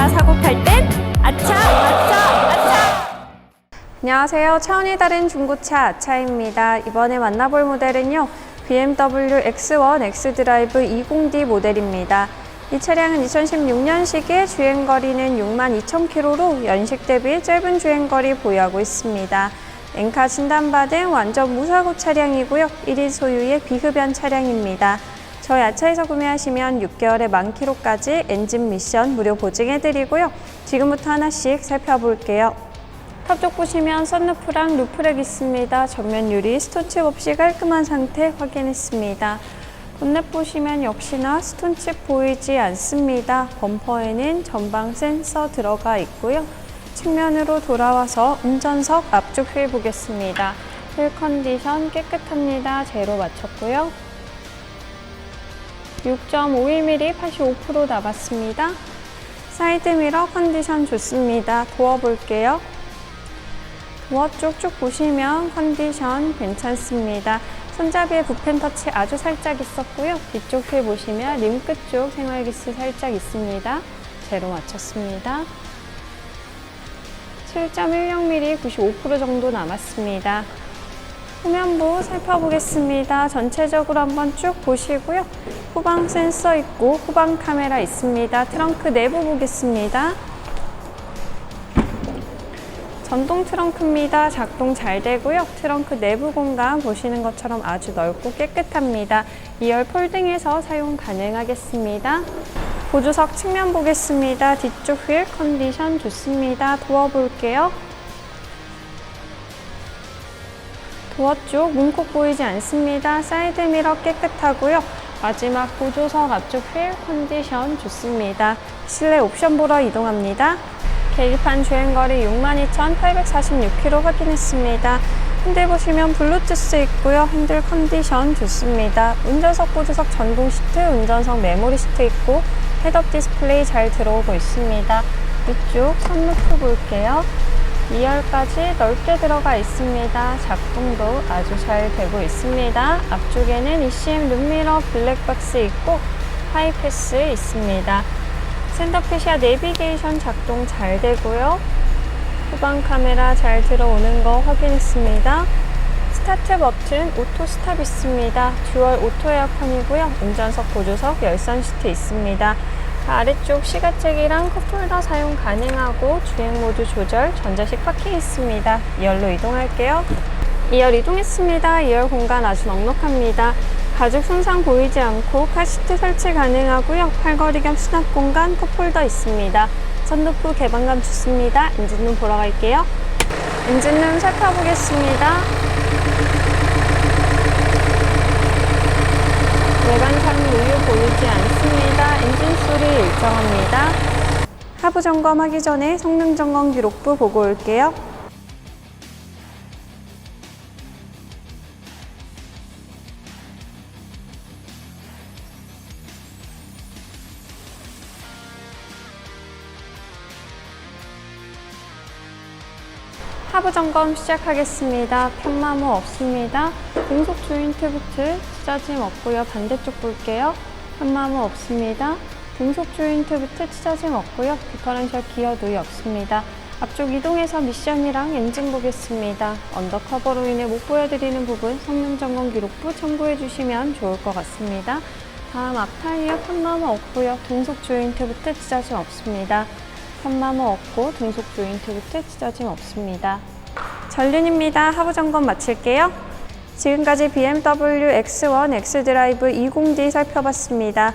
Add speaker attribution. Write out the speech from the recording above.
Speaker 1: 차 사고 팔 땐 아차 아차 아차. 안녕하세요. 차원이 다른 중고차 아차입니다. 이번에 만나볼 모델은요. BMW X1 X드라이브 20D 모델입니다. 이 차량은 2016년식의 주행거리는 62,000km로 연식 대비 짧은 주행거리 보유하고 있습니다. 엔카 진단받은 완전 무사고 차량이고요. 1인 소유의 비흡연 차량입니다. 저희 아차에서 구매하시면 6개월의 만 킬로까지 엔진 미션 무료 보증해드리고요. 지금부터 하나씩 살펴볼게요. 탑쪽 보시면 썬루프랑 루프렉 있습니다. 전면 유리 스톤칩 없이 깔끔한 상태 확인했습니다. 본넷 보시면 역시나 스톤칩 보이지 않습니다. 범퍼에는 전방 센서 들어가 있고요. 측면으로 돌아와서 운전석 앞쪽 휠 보겠습니다. 휠 컨디션 깨끗합니다. 제로 맞췄고요. 6.51mm 85% 남았습니다. 사이드 미러 컨디션 좋습니다. 도어 볼게요. 도어 쪽쭉 보시면 컨디션 괜찮습니다. 손잡이에 붓펜 터치 아주 살짝 있었고요. 뒤쪽 휠 보시면 림 끝 쪽 생활기스 살짝 있습니다. 제로 맞췄습니다. 7.16mm 95% 정도 남았습니다. 후면부 살펴보겠습니다. 전체적으로 한번 쭉 보시고요. 후방 센서 있고 후방 카메라 있습니다. 트렁크 내부 보겠습니다. 전동 트렁크입니다. 작동 잘 되고요. 트렁크 내부 공간 보시는 것처럼 아주 넓고 깨끗합니다. 2열 폴딩해서 사용 가능하겠습니다. 보조석 측면 보겠습니다. 뒤쪽 휠 컨디션 좋습니다. 도어 볼게요. 도어 쪽 문콕 보이지 않습니다. 사이드 미러 깨끗하고요. 마지막 보조석 앞쪽 휠 컨디션 좋습니다. 실내 옵션 보러 이동합니다. 계기판 주행거리 62,846km 확인했습니다. 핸들 보시면 블루투스 있고요. 핸들 컨디션 좋습니다. 운전석 보조석 전동 시트, 운전석 메모리 시트 있고 헤드업 디스플레이 잘 들어오고 있습니다. 위쪽 선루프 볼게요. 2열까지 넓게 들어가 있습니다. 작동도 아주 잘 되고 있습니다. 앞쪽에는 ECM 룸미러 블랙박스 있고 하이패스 있습니다. 센터피시아 내비게이션 작동 잘 되고요. 후방 카메라 잘 들어오는 거 확인했습니다. 스타트 버튼 오토 스탑 있습니다. 듀얼 오토 에어컨이고요. 운전석 보조석 열선 시트 있습니다. 아래쪽 시가책이랑 컵홀더 사용 가능하고 주행 모드 조절, 전자식 파킹 있습니다. 2열로 이동할게요. 2열 이동했습니다. 2열 공간 아주 넉넉합니다. 가죽 손상 보이지 않고 카시트 설치 가능하고요. 팔걸이 겸 수납 공간 컵홀더 있습니다. 선루프 개방감 좋습니다. 엔진룸 보러 갈게요. 엔진룸 살펴보겠습니다. 외관상 누유 보이지 소리 일정합니다. 하부 점검하기 전에 성능 점검 기록부 보고 올게요. 하부 점검 시작하겠습니다. 편마모 없습니다. 등속 조인트 부트 찢어짐 없고요. 반대쪽 볼게요. 편마모 없습니다. 조인트 부트 찢어짐 없고요. 디퍼런셜 기어 누이 없습니다. 앞쪽 이동해서 미션이랑 엔진 보겠습니다. 언더커버로 인해 못 보여드리는 부분 성능 점검 기록부 첨부해 주시면 좋을 것 같습니다. 다음 앞타이어 편마모 없고요. 등속 조인트 부트 찢어짐 없습니다. 편마모 없고 등속 조인트부터 찢어짐 없습니다. 전륜입니다. 하부 점검 마칠게요. 지금까지 BMW X1 X드라이브 20D 살펴봤습니다.